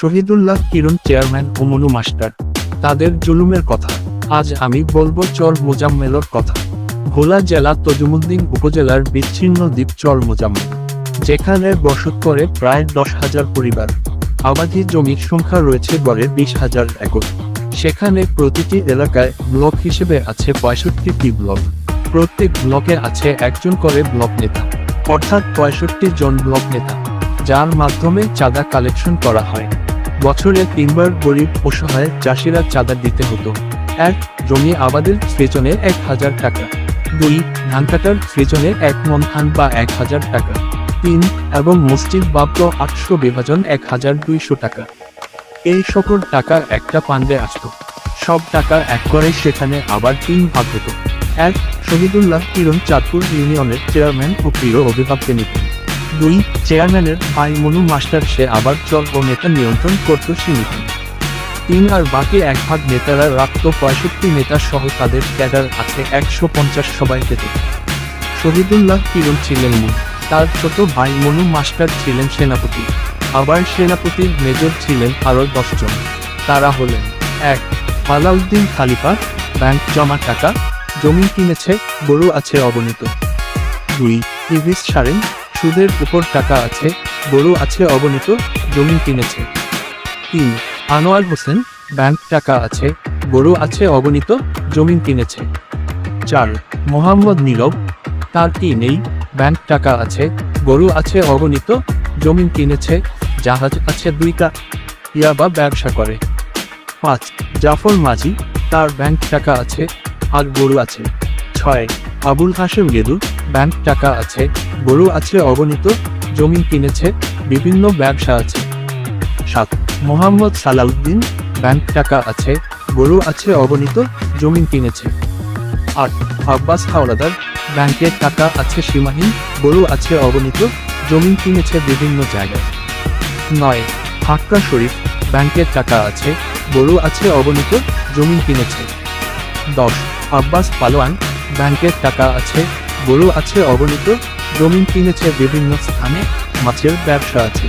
Shahidullah Kiran chairman ও Manu master. তাদের জুলুমের কথা। আজ আমি বলব চর মোজাম্মেলর কথা। ভোলা জেলা তজুমুদ্দিন উপজেলার বিচ্ছিন্ন দ্বীপ চর মোজাম্মেল। যেখানে বসত করে প্রায় দশ হাজার পরিবার। আবাদি জমির সংখ্যা রয়েছে গড়ে বিশ হাজার একর। সেখানে প্রতিটি এলাকায় ব্লক হিসেবে আছে পঁয়ষট্টিটি ব্লক। প্রত্যেক ব্লকে আছে একজন করে ব্লক নেতা, অর্থাৎ পঁয়ষট্টি জন ব্লক নেতা, যার মাধ্যমে চাঁদা কালেকশন করা হয়। বছরে তিনবার গরিব অসহায় চাষিরা চাঁদা দিতে হতো। এক, জমি আবাদের সৃজনে এক হাজার টাকা। দুই, ধান কাটার সৃজনে এক মন ধান বা এক হাজার টাকা। তিন, এবং মসজিদ বাব্য আটশো বিভাজন এক হাজার দুইশো টাকা। এই সকল টাকা একটা পান্ডে আসতো। সব টাকা এক করে সেখানে আবার তিন ভাগ হতো। এক, শহীদুল্লাহ কিরণ চাঁদপুর ইউনিয়নের চেয়ারম্যান ও প্রিয় অভিভাবকে নিতেন দুই চেয়ারম্যানের ভাই মনু মাস্টার, সে আবার চল ও নেতা নিয়ন্ত্রণ করত সীমিত। তিন আর বাকি এক ভাগ নেতারা রাখত পঁয়ষট্টি নেতা সহ তাদের ক্যাডার আছে একশো পঞ্চাশ সবাই পেত শহীদুল্লাহ কিরণ ছিলেন মূল। তার ছোট ভাই মনু মাস্টার ছিলেন সেনাপতি। আবার সেনাপতির মেজর ছিলেন আরও দশজন তারা হলেন, এক আলাউদ্দিন খালিফা, ব্যাংক জমা টাকা, জমি কিনেছে, গরু আছে অবনীত। দুই, ইভিস সারেন সুদের উপর টাকা আছে, গরু আছে অগণিত, জমি কিনেছে। তিন, আনোয়ার হোসেন, ব্যাংক টাকা আছে, গরু আছে অগণিত, জমি কিনেছে। চার, মোহাম্মদ নীরব, তার কি নেই, ব্যাংক টাকা আছে, গরু আছে অগণিত, জমি কিনেছে, জাহাজ আছে দুইটা ইয়াবা ব্যবসা করে। পাঁচ, জাফর মাঝি, তার ব্যাংক টাকা আছে, আর গরু আছে। ছয়, আবুল হাসেম গেদু ব্যাংক টাকা আছে, গরু আছে, অগণিত, জমি কিনেছে, বিভিন্ন ব্যবসা আছে। সাত, মোহাম্মদ সালাউদ্দিন, ব্যাংক টাকা আছে, গরু আছে, অগণিত, জমি কিনেছে। আট, আব্বাস হাওলাদার ব্যাংকের টাকা আছে, সীমাহীন, গরু আছে, অগণিত, জমি কিনেছে, বিভিন্ন জায়গায়। নয়, হাক্কা শরীফ ব্যাংকের টাকা আছে, গরু আছে, অগণিত, জমি কিনেছে। দশ, আব্বাস পালোয়ান ব্যাংকের টাকা আছে গরু আছে অগণিত জমি কিনেছে বিভিন্ন স্থানে, মাছের ব্যবসা আছে।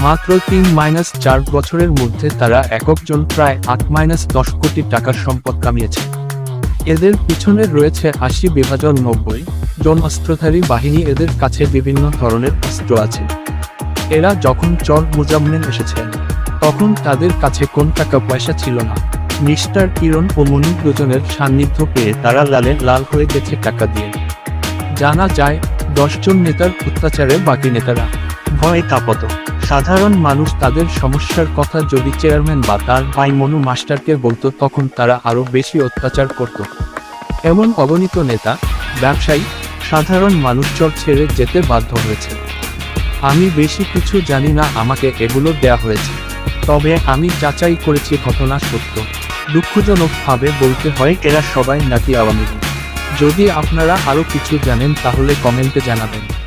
মাত্র তিন মাইনাস চার বছরের মধ্যে তারা এককজন প্রায় আট মাইনাস দশ কোটি টাকার সম্পদ কামিয়েছে। এদের পিছনে রয়েছে আশি বিভাজন নব্বই জন অস্ত্রধারী বাহিনী, এদের কাছে বিভিন্ন ধরনের অস্ত্র আছে। এরা যখন চর মুজাম্মেল এসেছেন তখন তাদের কাছে কোন টাকা পয়সা ছিল না। মিস্টার কিরণ ও মনির দুজনের সান্নিধ্য পেয়ে তারা লালে লাল হয়ে গেছে টাকা দিয়ে। জানা যায়, দশজন নেতার অত্যাচারে বাকি নেতারা। ভয়ে কাঁপত সাধারণ মানুষ তাদের সমস্যার কথা যদি চেয়ারম্যান বা তার ভাই মনু মাস্টারকে বলতো, তখন তারা আরও বেশি অত্যাচার করত। এমন অগণিত নেতা, ব্যবসায়ী, সাধারণ মানুষ চর ছেড়ে যেতে বাধ্য হয়েছে। আমি বেশি কিছু জানি না, আমাকে এগুলো দেয়া হয়েছে। তবে আমি যাচাই করেছি, ঘটনা সত্য। দুঃখজনকভাবে বলতে হয়, এরা সবাই নাকি আওয়ামী। যদি আপনারা আরও কিছু জানেন তাহলে কমেন্টে জানাবেন।